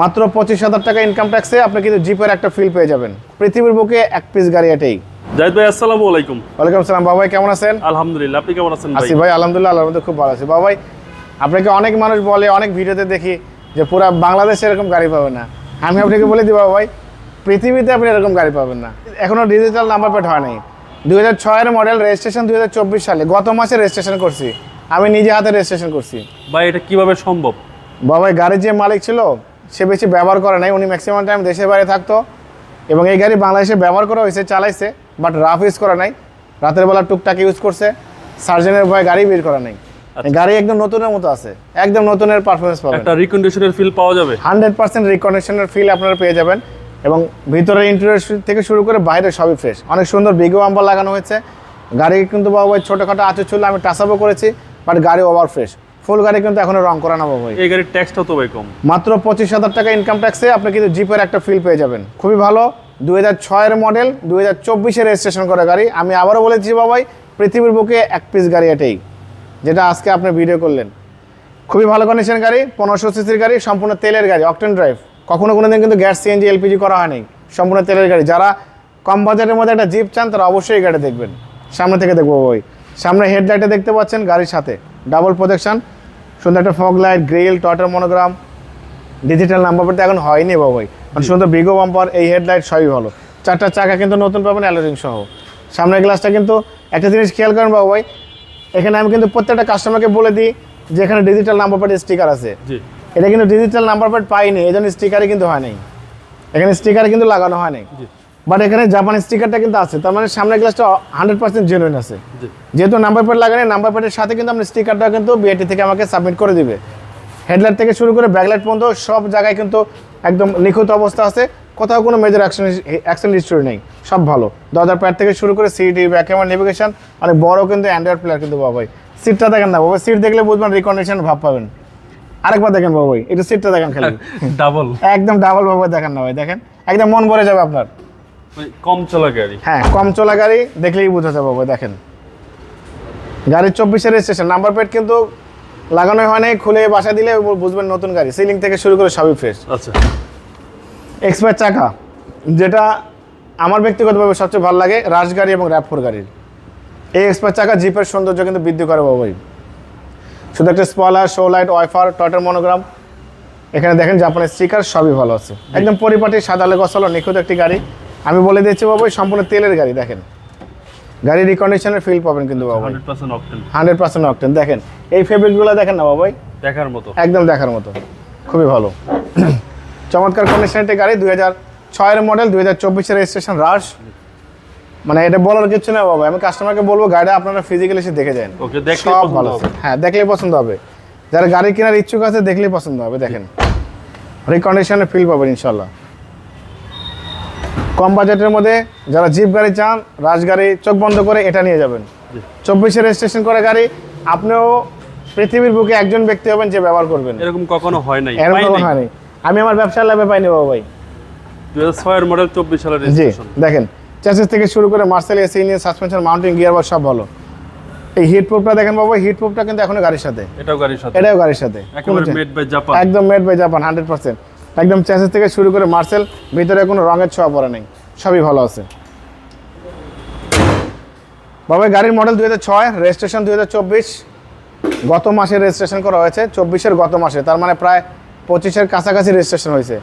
মাত্র পঁচিশ হাজার টাকা ইনকাম ট্যাক্সে আপনি কিন্তু জিপের একটা ফিল পেয়ে যাবেন। পৃথিবীর বুকে এক পিস গাড়ি এটাই। জাহিদ ভাই আসসালামু আলাইকুম। ওয়ালাইকুম সালাম বাবাই কেমন আছেন? আলহামদুলিল্লাহ আপনি কেমন আছেন আসি ভাই আলহামদুলিল্লাহ আল্লাহর খুব ভালো আছি। বাবাই আপনাকে অনেক মানুষ বলে অনেক ভিডিওতে দেখি যে পুরো বাংলাদেশে এরকম গাড়ি পাবেন না। আমি আপনাকে বলে দিই বাবা ভাই পৃথিবীতে আপনি এরকম গাড়ি পাবেন না। এখনও ডিজিটাল নাম্বার প্লেট হয় নাই। দুই হাজার ছয়ের মডেল রেজিস্ট্রেশন দুই হাজার চব্বিশ সালে। গত মাসে রেজিস্ট্রেশন করছি। আমি নিজে হাতে রেজিস্ট্রেশন করছি। ভাই এটা কীভাবে সম্ভব? বাবাই গাড়ির যে মালিক ছিল সে বেশি ব্যবহার করে নাই উনি ম্যাক্সিমাম টাইম দেশের বাইরে থাকতো এবং এই গাড়ি বাংলাদেশে ব্যবহার করা হয়েছে চালাইছে বাট রাফ ইউজ করা নাই। রাতের বেলা টুকটাক ইউজ করছে সার্জনের ভয়ে গাড়ি বের করা নাই। আচ্ছা। গাড়ি একদম নতুনের মতো আছে একদম নতুনের পারফরমেন্স পাবেন। একটা রিকন্ডিশনের ফিল পাওয়া যাবে? হান্ড্রেড পার্সেন্ট রিকন্ডিশনের ফিল আপনারা পেয়ে যাবেন এবং ভিতরে ইন্টেরিয়র থেকে শুরু করে বাইরে সবই ফ্রেশ অনেক সুন্দর বিগো আম্বার লাগানো হয়েছে। গাড়ি কিন্তু বাবা ভাই ছোটোখাটো আচর ছিল আমি টাসাপও করেছি বাট গাড়ি ওভার ফ্রেশ ফুল গাড়ি কিন্তু এখনও রং করা না বাবা ভাই। এই গাড়ির ট্যাক্সটা তো ভাই কম। মাত্র পঁচিশ হাজার টাকা ইনকাম ট্যাক্সে আপনি কিন্তু জিপের একটা ফিল পেয়ে যাবেন। খুবই ভালো। দুই হাজার ছয়ের মডেল দুই হাজার চব্বিশে রেজিস্ট্রেশন করা গাড়ি। আমি আবারও বলেছি বাবাই পৃথিবীর বুকে এক পিস গাড়ি এটাই যেটা আজকে আপনি ভিডিও করলেন। খুবই ভালো কন্ডিশন গাড়ি পনেরোশো সিসির গাড়ি সম্পূর্ণ তেলের গাড়ি অকটেন ড্রাইভ কখনো কোনো দিন কিন্তু গ্যাস সিএনজি এলপিজি করা হয়নি। সম্পূর্ণ তেলের গাড়ি। যারা কম বাজেটের মধ্যে একটা জিপ চান তারা অবশ্যই এই গাড়ি দেখবেন। সামনে থেকে দেখব ওই সামনে হেডলাইটে দেখতে পাচ্ছেন গাড়ির সাথে। ডাবল প্রোটেকশন সুন্দর একটা ফগ লাইট গ্রিল টটার মনোগ্রাম ডিজিটাল নাম্বার প্লেট এখন হয়নি বাবাই। মানে সুন্দর বিগো বাম্পার এই হেডলাইট সবই ভালো। চারটা চাকা কিন্তু নতুন পাবেন অ্যালোরিং সহ। সামনের গ্লাসটা কিন্তু একটা জিনিস খেয়াল করেন বাবাই এখানে আমি কিন্তু প্রত্যেকটা কাস্টমারকে বলে দিই যে এখানে ডিজিটাল নাম্বার প্লেট স্টিকার আছে এটা কিন্তু ডিজিটাল নাম্বার প্লেট পাইনি এই জন্য স্টিকারে কিন্তু হয় নাই। এখানে স্টিকারে কিন্তু লাগানো হয় নাই। বাট এখানে জাপান স্টিকারটা কিন্তু আছে। তার মানে সামনের গ্লাসটা হান্ড্রেড পার্সেন্ট জেনুইন আছে। যেহেতু নাম্বার প্লেট লাগানো নাম্বার প্লেটের সাথে কিন্তু আপনার স্টিকারটা কিন্তু বিআইটি থেকে আমাকে সাবমিট করে দিবে। হেডলাইট থেকে শুরু করে ব্যাকলাইট পর্যন্ত সব জায়গায় কিন্তু একদম নিখুঁত অবস্থা আছে। কোথাও কোনো মেজর অ্যাকশন অ্যাকশন হিস্টোরি নেই। সব ভালো। দরজার প্যাড থেকে শুরু করে সিটি ব্যাক ক্যামেরা নেভিগেশন অনেক বড় কিন্তু অ্যান্ড্রয়েড প্লেয়ার কিন্তু বাবাই সিটটা দেখেন না বাবা সিট দেখলে বুঝবেন রিকন্ডিশন ভাব পাবেন। আরেকবার দেখেন বাবাই একটু সিটটা দেখেন খালি। ডাবল একদম ডাবল ভাবে দেখেন না ভাই দেখেন। একদম মন ভরে যাবে আপনার। কম চলা গাড়ি। হ্যাঁ কম চলা গাড়ি দেখলেই বোঝা যাবে বাবা দেখেন। গাড়ির চব্বিশের রেজিস্ট্রেশন নাম্বার প্লেট কিন্তু লাগানো হয় নাই খুলে বাসা দিলে বুঝবেন নতুন গাড়ি। সিলিং থেকে শুরু করে সবই ফ্রেশ আচ্ছা। এক্সপায়ার চাকা যেটা আমার ব্যক্তিগতভাবে সবচেয়ে ভালো লাগে রাশ গাড়ি এবং র্যাপ ফোর গাড়ির। এই এক্সপায়ার চাকা জিপের সৌন্দর্য কিন্তু বৃদ্ধি করে বাবাই শুধু একটা স্পলার শো লাইট ওয়াইফার টটার মনোগ্রাম এখানে দেখেন জাপানের স্টিকার সবই ভালো আছে। একদম পরিপাটি সাদা গছালো নিখুঁত একটি গাড়ি। আমি বলে দিচ্ছি বাবাই সম্পূর্ণ তেলের গাড়ি দেখেন। গাড়ি রিকন্ডিশনের ফিল পাবেন কিন্তু বাবাই হান্ড্রেড পার্সেন্ট অকটেন দেখেন। এই ফেব্রিকগুলো দেখেন না বাবাই দেখার মতো। একদম দেখার মতো। খুবই ভালো। চমৎকার কন্ডিশনের একটি গাড়ি দুই হাজার ছয়ের মডেল দুই হাজার চব্বিশের রেজিস্ট্রেশন রাশ মানে এটা বলার কিছু না বাবা আমি কাস্টমারকে বলব গাড়িটা আপনারা ফিজিক্যালি এসে দেখে যান। ওকে দেখলে সব ভালো। হ্যাঁ দেখলেই পছন্দ হবে। যারা গাড়ি কেনার ইচ্ছুক আছে দেখলেই পছন্দ হবে দেখেন। রিকন্ডিশনে ফিল পাবেন ইনশাল্লাহ কম বাজেটের মধ্যে যারা জিপ গাড়ি চান রাজ গাড়ি চোখ বন্ধ করে এটা নিয়ে যাবেন। চব্বিশে রেজিস্ট্রেশন করে গাড়ি আপনিও পৃথিবীর বুকে একজন ব্যক্তি হবেন যে ব্যবহার করবেন। এরকম কখনো হয় নাই এরকম কোনো নাই। আমি আমার ব্যবসার লাভে পাইনি বাবা ভাই। ছয়ের মডেল চব্বিশ সালের জি দেখেন চ্যাসেস থেকে শুরু করে মার্সেল এসি নিয়ে সাসপেনশন মাউন্টিং গিয়ার বক্স সব ভালো। এই হিট প্রুফটা দেখেন বাবা হিট প্রুফটা কিন্তু এখনও গাড়ির সাথে। এটাও গাড়ির সাথে। এটাও গাড়ির সাথে। একেবারে মেড বাই জাপান একদম made by Japan hundred percent একদম চ্যাসেস থেকে শুরু করে মার্সেল ভিতরে কোনো রঙের ছোঁয়া পড়ে নেই। সবই ভালো আছে। বাবা গাড়ির মডেল দুই হাজার ছয় রেজিস্ট্রেশন দুই হাজার চব্বিশ। গত মাসে রেজিস্ট্রেশন করা হয়েছে চব্বিশের গত মাসে। তার মানে প্রায় পঁচিশের কাছাকাছি রেজিস্ট্রেশন হয়েছে।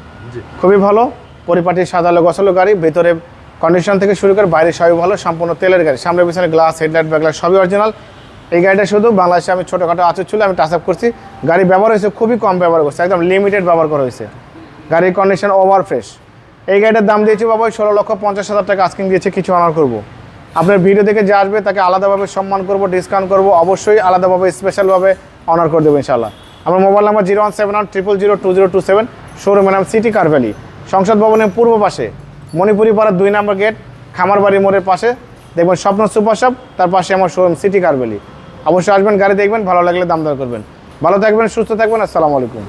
খুবই ভালো। পরিপাটি সাদালো গছালো গাড়ি ভেতরে কন্ডিশন থেকে শুরু করে বাইরে সবই ভালো সম্পূর্ণ তেলের গাড়ি। সামনে পিছনে গ্লাস হেডলাইট ব্যাকলাইট সবই অরিজিনাল এই গাড়িটা শুধু বাংলাদেশে আমি ছোটোখাটো আচর ছিল আমি টাচ আপ করছি। গাড়ি ব্যবহার হয়েছে খুবই কম ব্যবহার করছে একদম লিমিটেড ব্যবহার করা হয়েছে। গাড়ির কন্ডিশন ওভার ফ্রেশ এই গাড়িটার দাম দিয়েছি বাবা ষোলো লক্ষ পঞ্চাশ হাজার টাকা। আস্কিং দিয়েছে, কিছু অনার করব। আপনার ভিডিও দেখে যে আসবে তাকে আলাদাভাবে সম্মান করব ডিসকাউন্ট করব, অবশ্যই আলাদাভাবে স্পেশালভাবে অনার করে দেবো ইনশাল্লাহ আমার mobile number zero one seven one triple zero two zero two seven শোরুমের নাম সিটি কার ভ্যালি সংসদ ভবনের পূর্ব পাশে, মণিপুরি পাড়ার দুই নম্বর গেট খামারবাড়ি মোড়ের পাশে। দেখবেন স্বপ্ন সুপার শপ, তার পাশে আমার শোরুম সিটি কার ভ্যালি অবশ্যই আসবেন, গাড়ি দেখবেন, ভালো লাগলে দাম দর করবেন। ভালো থাকবেন, সুস্থ থাকবেন, আসসালামু আলাইকুম।